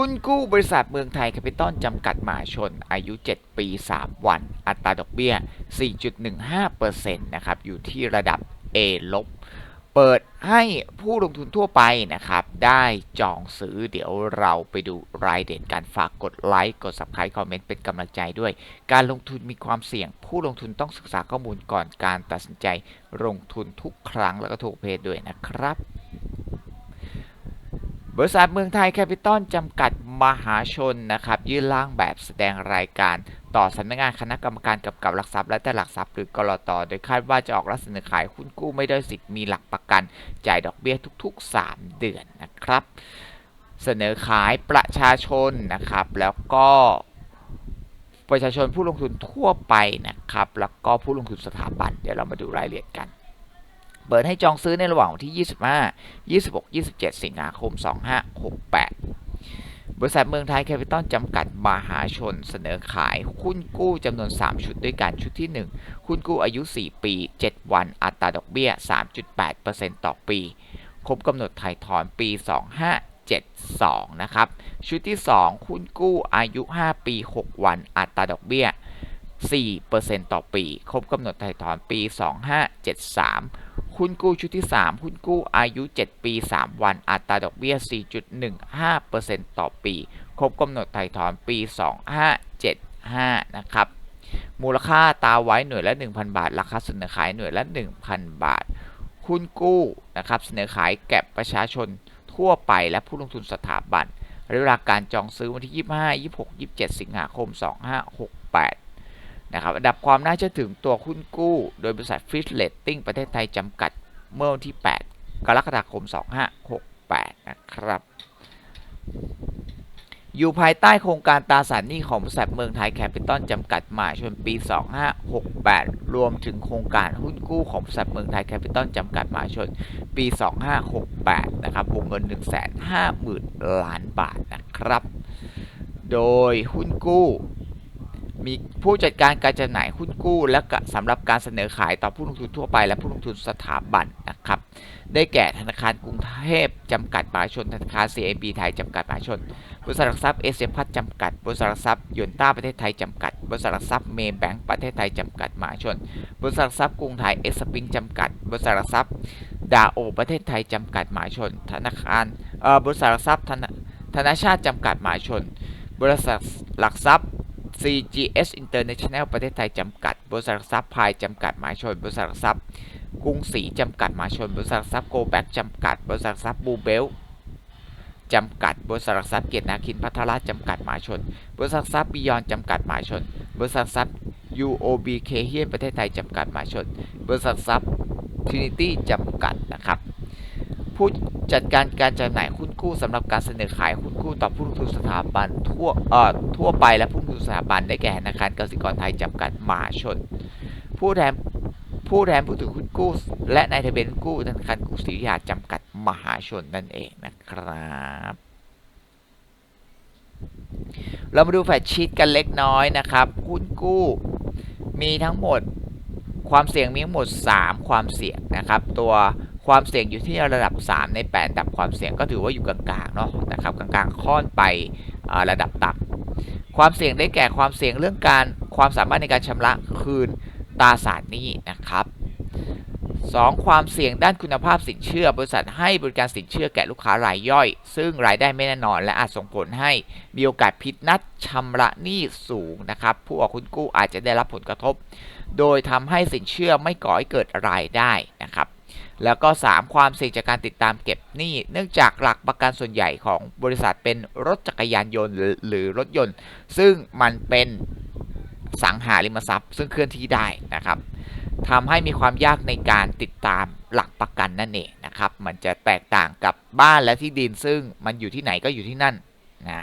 หุ้นกู้บริษัทเมืองไทยแคปิตอลจำกัดมหาชน อายุ 7 ปี 3 วัน อัตราดอกเบี้ย 4.15%นะครับ อยู่ที่ระดับ A ลบ เปิดให้ผู้ลงทุนทั่วไปนะครับ ได้จองซื้อ เดี๋ยวเราไปดูรายเด่นการฝากกดไลค์ กด subscribe คอมเมนต์ เป็นกำลังใจด้วย การลงทุนมีความเสี่ยง ผู้ลงทุนต้องศึกษาข้อมูลก่อนการตัดสินใจลงทุนทุกครั้งแล้วก็ทุกเพศด้วยนะครับ บริษัทเมืองไทยแคปิตอลจำกัดมหาชนนะครับยื่นร่างแบบแสดงรายการ ต่อสำนักงานคณะกรรมการกำกับหลักทรัพย์และแต่หลักทรัพย์หรือกรอตโดยคาดว่าจะออกรับเสนอขายหุ้นกู้ไม่ได้สิทธิ์มีหลักประกัน จ่ายดอกเบี้ยทุก ๆ 3 เดือนนะครับ เสนอขายประชาชนนะครับแล้วก็ประชาชนผู้ลงทุนทั่วไปนะครับ แล้วก็ผู้ลงทุนสถาบัน เดี๋ยวเรามาดูรายละเอียดกัน เปิดให้จองซื้อในระหว่างวันที่ 25 26 27 สิงหาคม 2568 บริษัทเมืองไทยแคปิตอลจำกัดมหาชนเสนอขายหุ้นกู้จำนวน 3 ชุดด้วยกัน ชุดที่ 1 หุ้นกู้อายุ 4 ปี 7 วัน อัตราดอกเบี้ย 3.8%ต่อปี ครบกำหนดถ่ายถอนปี 2572 นะครับ ชุดที่2หุ้นกู้อายุ 5 ปี 6 วัน อัตราดอกเบี้ย 4%ต่อปี ครบกำหนดถ่ายถอนปี 2573 หุ้นกู้ชุดที่ 3 หุ้นกู้อายุ 7 ปี 3 วัน อัตราดอกเบี้ย 4.15%ต่อปี ครบกำหนดไถ่ถอนปี 2575 นะครับ มูลค่าตาไว้หน่วยละ 1,000 บาท ราคาเสนอขายหน่วยละ 1,000 บาท หุ้นกู้นะครับเสนอขายแก่ประชาชนทั่วไปและผู้ลงทุนสถาบันระยะเวลาการจองซื้อวันที่ 25 26 27 สิงหาคม 2568 นะครับอันดับความน่าเชื่อถือตัวหุ้นกู้ โดยบริษัทฟิชเลตติ้งประเทศไทยจำกัดเมื่อวันที่ 8 กรกฎาคม 2568 นะครับ อยู่ภายใต้โครงการตราสารหนี้ของบริษัทเมืองไทยแคปิตอลจำกัดมหาชนปี 2568 รวมถึงโครงการหุ้นกู้ของบริษัทเมืองไทยแคปิตอลจำกัดมหาชนปี 2568 นะครับวงเงิน 150,000 ล้านบาทนะครับ โดยหุ้นกู้ มีผู้จัดการการจำหน่ายหุ้นกู้ และสำหรับการเสนอขายต่อผู้ลงทุนทั่วไป และผู้ลงทุนสถาบันนะครับ ได้แก่ธนาคารกรุงเทพจำกัดมหาชน ธนาคาร CIB ไทยจำกัดมหาชน บริษัทหลักทรัพย์เอเชียพัฒน์จำกัด บริษัทหลักทรัพย์ยนต้าประเทศไทยจำกัด บริษัทหลักทรัพย์เมย์แบงก์ประเทศไทยจำกัดมหาชน บริษัทหลักทรัพย์กรุงไทยเอ็กซ์ปิงจำกัด บริษัทหลักทรัพย์ดาโอประเทศไทยจำกัดมหาชน ธนาคารเอ่อบริษัทหลักทรัพย์ธนธนาชาติจำกัดมหาชน บริษัทหลักทรัพย์ CGS International ประเทศไทยจำกัด บริษัททรัพย์พายจำกัดหมหาชน บริษัททรัพย์กรุงศรีจำกัดหมหาชน บริษัททรัพย์โกแบกจำกัด บริษัททรัพย์บูเบลจำกัด บริษัททรัพย์เกียรตินาคินพัทราจำกัดหมหาชน บริษัททรัพย์บิยอนจำกัดหมหาชน บริษัททรัพย์ UOB เคเฮียนประเทศไทยจำกัดหมหาชน บริษัททรัพย์ Trinity จำกัด ผู้จัดการการจำหน่ายหุ้นกู้สำหรับการเสนอขายหุ้นกู้ต่อผู้ลงทุนสถาบันทั่วเอ่อทั่วไปและผู้ลงทุนสถาบันได้แก่ธนาคารกสิกรไทยจำกัดมหาชน ผู้แทนผู้แทนผู้ถือหุ้นกู้ และนายทะเบียนกู้ธนาคารกรุงศรีอยุธยาจำกัดมหาชนนั่นเองนะครับเรามาดูแฟชชีตกันเล็กน้อยนะครับหุ้นกู้ มีทั้งหมดความเสี่ยงมีทั้งหมด 3 ความเสี่ยงนะครับ ตัว ความเสี่ยงอยู่ที่ระดับ 3 ใน 8 ระดับความเสี่ยงก็ถือว่าอยู่กลางๆเนาะนะครับกลางๆค่อนไประดับต่ำความเสี่ยงได้แก่ความเสี่ยงเรื่องการความสามารถในการชำระคืนตราสารหนี้นะครับ 2. ความเสี่ยงด้านคุณภาพสินเชื่อ บริษัทให้บริการสินเชื่อแก่ลูกค้ารายย่อย ซึ่งรายได้ไม่แน่นอน และอาจส่งผลให้มีโอกาสผิดนัดชำระหนี้สูงนะครับ ผู้ออกคุณกู้อาจจะได้รับผลกระทบ โดยทำให้สินเชื่อไม่ก่อให้เกิดรายได้นะครับ แล้วก็ 3 ความเสี่ยงจากการติดตามเก็บหนี้ เนื่องจากหลักประกันส่วนใหญ่ของบริษัทเป็นรถจักรยานยนต์หรือหรือรถยนต์ ซึ่งมันเป็นสังหาริมทรัพย์ ซึ่งเคลื่อนที่ได้นะครับทำให้มีความยากในการติดตามหลักประกันนั่นเองนะครับ มันจะแตกต่างกับบ้านและที่ดินซึ่งมันอยู่ที่ไหนก็อยู่ที่นั่นนะ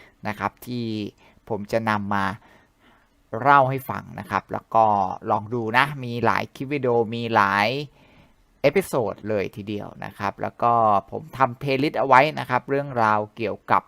นะครับ ที่ผมจะนำมาเล่าให้ฟังนะครับ แล้วก็ลองดูนะ มีหลายคลิปวิดีโอมีหลายเอพิโซดเลยทีเดียวนะครับ แล้วก็ผมทำเพลย์ลิสต์เอาไว้นะครับ เรื่องราวเกี่ยวกับ